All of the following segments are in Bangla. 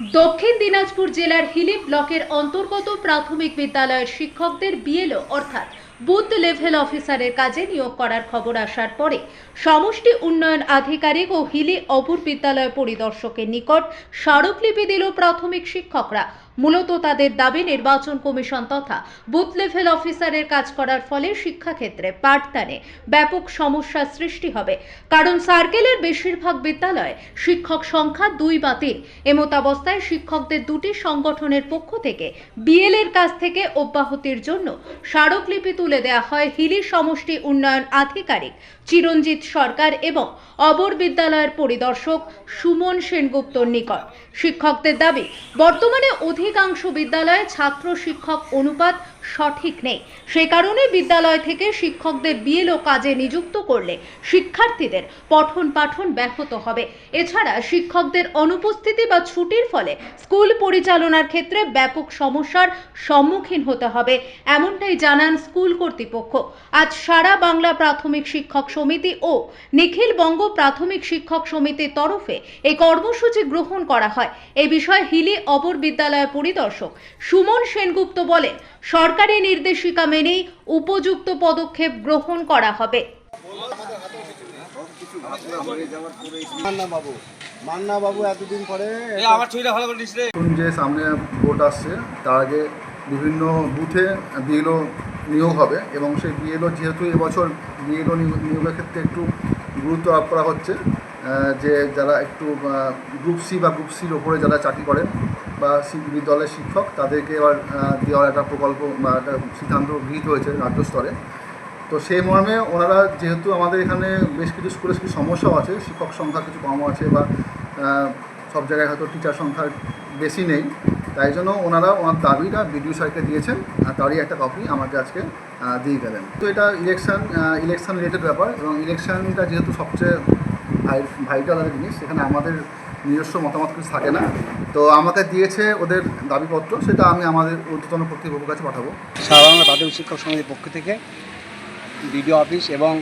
দক্ষিণ দিনাজপুর জেলার হিলি ব্লকের অন্তর্গত প্রাথমিক বিদ্যালয়ের শিক্ষকদের বিএলও অর্থাৎ বুথ লেভেল অফিসারের কাজে নিয়োগ করার খবর আসার পরে সমষ্টি উন্নয়ন আধিকারিক ও হিলি অপুর বিদ্যালয় পরিদর্শকের নিকট স্মারকলিপি দিল প্রাথমিক শিক্ষকরা। মূলত তাদের দাবি নির্বাচন কমিশন তথা বুথ লেভেল অফিসারের কাজ করার ফলে শিক্ষাক্ষেত্রে পাঠদানে ব্যাপক সমস্যার সৃষ্টি হবে। কারণ সার্কেলের বেশিরভাগ বিদ্যালয়ে শিক্ষক সংখ্যা দুই বা তিন। এমতাবস্থায় শিক্ষকদের দুটি সংগঠনের পক্ষ থেকে বিএল এর কাছ থেকে অব্যাহতির জন্য স্মারকলিপি তুলে দেওয়া হয় হিলি সমষ্টি উন্নয়ন আধিকারিক চিরঞ্জিত সরকার এবং অবর বিদ্যালয়ের পরিদর্শক সুমন সেনগুপ্তর নিকট। শিক্ষকদের দাবি, বর্তমানে অধিকাংশ বিদ্যালয়ে ছাত্র শিক্ষক অনুপাত সঠিক নেই। সে কারণে বিদ্যালয় থেকে শিক্ষকদের বিএলও কাজে নিযুক্ত করলে শিক্ষার্থীদের পঠন পাঠন ব্যাহত হবে। এছাড়া শিক্ষকদের অনুপস্থিতি বা ছুটির ফলে স্কুল পরিচালনার ক্ষেত্রে ব্যাপক সমস্যার সম্মুখীন হতে হবে, এমনটাই জানান স্কুল কর্তৃপক্ষ। আজ সারা বাংলা প্রাথমিক শিক্ষক সমিতি ও নিখিল বঙ্গ প্রাথমিক শিক্ষক সমিতির তরফে এই কর্মসূচি গ্রহণ করা হয়। এই বিষয়ে হিলি অপর বিদ্যালয় পরিদর্শক সুমন সেনগুপ্ত বলেন সরকারি নির্দেশিকা মেনেই উপযুক্ত পদক্ষেপ গ্রহণ করা হবে। মান্না বাবু এতদিন পরে এই আমার ছবিটা ভালো করে দিস যে সামনে ভোট আসছে তার আগে বিভিন্ন বুথে বিএলও নিয়োগ হবে এবং সেই বিএলও যেহেতু এবছর বিএলও নিয়োগের ক্ষেত্রে একটু গুরুত্ব আরোপ করা হচ্ছে যে যারা একটু গ্রুপ সি বা গ্রুপ সির ওপরে যারা চাকরি করেন বা বিদ্যালয়ের শিক্ষক, তাদেরকে এবার দেওয়ার একটা প্রকল্প বা একটা সিদ্ধান্ত গৃহীত হয়েছে রাজ্য স্তরে। তো সেই মর্মে ওনারা যেহেতু আমাদের এখানে বেশ কিছু স্কুলে কিছু সমস্যাও আছে, শিক্ষক সংখ্যা কিছু কম আছে বা সব জায়গায় হয়তো টিচার সংখ্যা বেশি নেই, তাই জন্য ওনারা ওনার দাবিটা বিডিও স্যারকে দিয়েছেন আর তারই একটা কপি আমাকে আজকে দিয়ে গেলেন। তো এটা ইলেকশন ইলেকশন রিলেটেড ব্যাপার এবং ইলেকশনটা যেহেতু সবচেয়ে ভাইটাল একটা জিনিস, সেখানে আমাদের নিজস্ব মতামত কিছু থাকে না। তো আমাকে দিয়েছে ওদের দাবিপত্র, সেটা আমি আমাদের ঊর্ধ্বতন কর্তৃপক্ষের কাছে পাঠাবো। বাংলা প্রাথমিক শিক্ষক সমিতির পক্ষ থেকে বিডিও অফিস এবং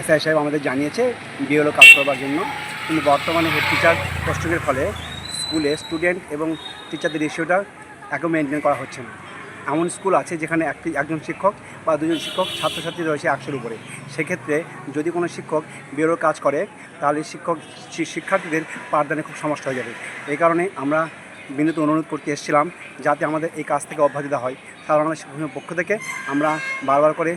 এসআই সাহেব আমাদের জানিয়েছে বিএলও কাজ করবার জন্য। কিন্তু বর্তমানে হেড টিচার পোস্টিংয়ের ফলে স্কুলে স্টুডেন্ট এবং টিচারদের রেশিওটা একও মেনটেন করা হচ্ছে না। এমন স্কুল আছে যেখানে একটি, একজন শিক্ষক বা দুজন শিক্ষক ছাত্রছাত্রী রয়েছে একশোর উপরে। সেক্ষেত্রে যদি কোনো শিক্ষক বিএলও কাজ করে, তাহলে শিক্ষক শিক্ষার্থীদের পাঠদানে খুব সমস্যা হয়ে যাবে। এই কারণে আমরা বিনীত অনুরোধ করতে এসেছিলাম যাতে আমাদের এই কাজ থেকে অব্যাহতি হয়। সারা বাংলা শিক্ষক পক্ষ থেকে আমরা বারবার করে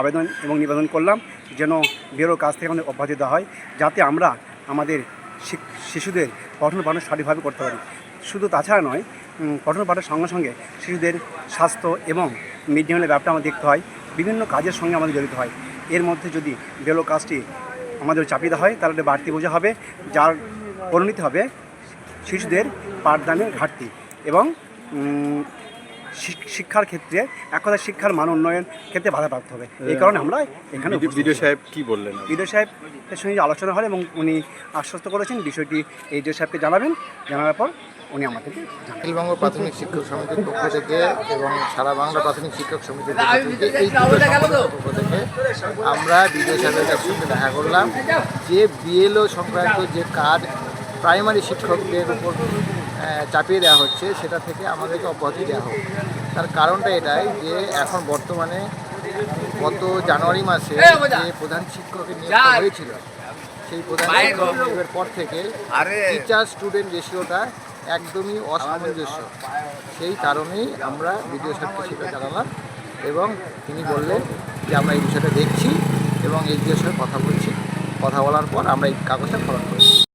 আবেদন এবং নিবেদন করলাম যেন বেরো কাজ থেকে আমাদের অব্যাহতি হয়, যাতে আমরা আমাদের শিশুদের পঠন পাঠন সঠিকভাবে করতে পারি। শুধু তাছাড়া নয় পঠন পাঠের সঙ্গে সঙ্গে শিশুদের স্বাস্থ্য এবং মিড ডে মিলের ব্যাপারটা আমাদের দেখতে হয়। বিভিন্ন কাজের সঙ্গে আমাদের জড়িত হয়। এর মধ্যে যদি বেলো কাজটি আমাদের চাপিয়ে দেওয়া হয়, তাহলে বাড়তি বোঝা হবে, যার পরিণতি হবে শিশুদের পাঠদানের ঘাটতি এবং শিক্ষার ক্ষেত্রে এক কথা শিক্ষার মান উন্নয়ন ক্ষেত্রে বাধাপ্রাপ্ত হবে। এই কারণে আমরা এখানে বিডিও সাহেব কি বললেন? বিডিও সাহেবের সঙ্গে আলোচনা হয় এবং উনি আশ্বস্ত করেছেন বিষয়টি এইচও সাহেবকে জানাবেন। জানানোর পর উনি আমাদেরকে অখিলবঙ্গ প্রাথমিক শিক্ষক সমিতির পক্ষ থেকে এবং সারা বাংলা প্রাথমিক শিক্ষক সমিতির পক্ষ থেকে এই আমরা বিডিও সাহেবের সঙ্গে দেখা করলাম যে বিএলও সংক্রান্ত যে কাজ প্রাইমারি শিক্ষকদের উপর চাপিয়ে দেওয়া হচ্ছে সেটা থেকে আমাদেরকে অব্যাহতি দেওয়া হোক। তার কারণটা এটাই যে এখন বর্তমানে গত জানুয়ারি মাসে যে প্রধান শিক্ষকের নিয়োগ হয়েছিল সেই প্রধান শিক্ষক নিয়োগের পর থেকে টিচার স্টুডেন্ট রেশিওটা একদমই অসামঞ্জস্য। সেই কারণেই আমরা বিডিও সাহেবকে সেটা জানালাম এবং তিনি বললেন যে আমরা এই বিষয়টা দেখছি এবং এই বিষয়ে কথা বলছি। কথা বলার পর আমরা এই কাগজটা ফলো করছি